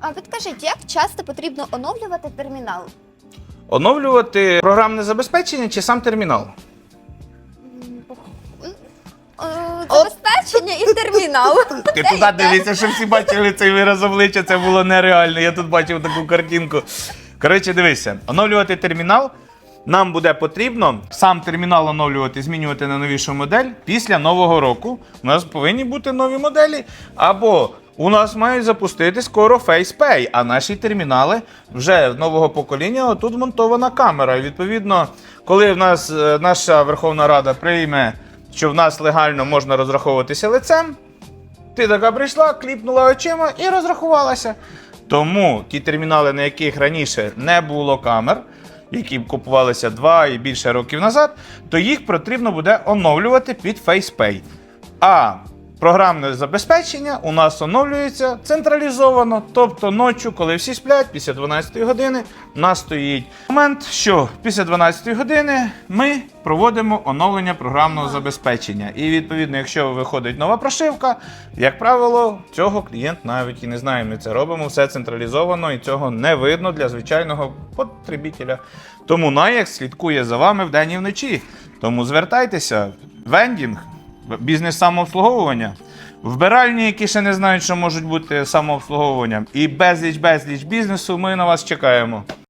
А підкажіть, як часто потрібно оновлювати термінал? Оновлювати програмне забезпечення чи сам термінал? Е, Забезпечення і термінал. Ти туди дивися, щоб всі бачили цей вираз обличчя, це було нереально. Я тут бачив таку картинку. Коротше, дивися, оновлювати термінал. Нам буде потрібно сам термінал оновлювати, змінювати на новішу модель після нового року. У нас повинні бути нові моделі. Або у нас мають запустити скоро FacePay, а наші термінали вже нового покоління. Тут монтована камера. І відповідно, коли в нас е, наша Верховна Рада прийме, що в нас легально можна розраховуватися лицем, ти така прийшла, кліпнула очима і розрахувалася. Тому ті термінали, на яких раніше не було камер, які купувалися два і більше років назад, то їх потрібно буде оновлювати під FacePay. А програмне забезпечення у нас оновлюється централізовано. Тобто ночі, коли всі сплять, після 12 години, у нас стоїть момент, що після 12 години ми проводимо оновлення програмного забезпечення. І відповідно, якщо виходить нова прошивка, як правило, цього клієнт навіть і не знає. Ми це робимо все централізовано і цього не видно для звичайного потребителя. Тому NAYAX слідкує за вами вдень і вночі. Тому звертайтеся, вендінг, бізнес самообслуговування. Вбиральні, які ще не знають, що можуть бути самообслуговуванням, і безліч безліч бізнесу. Ми на вас чекаємо.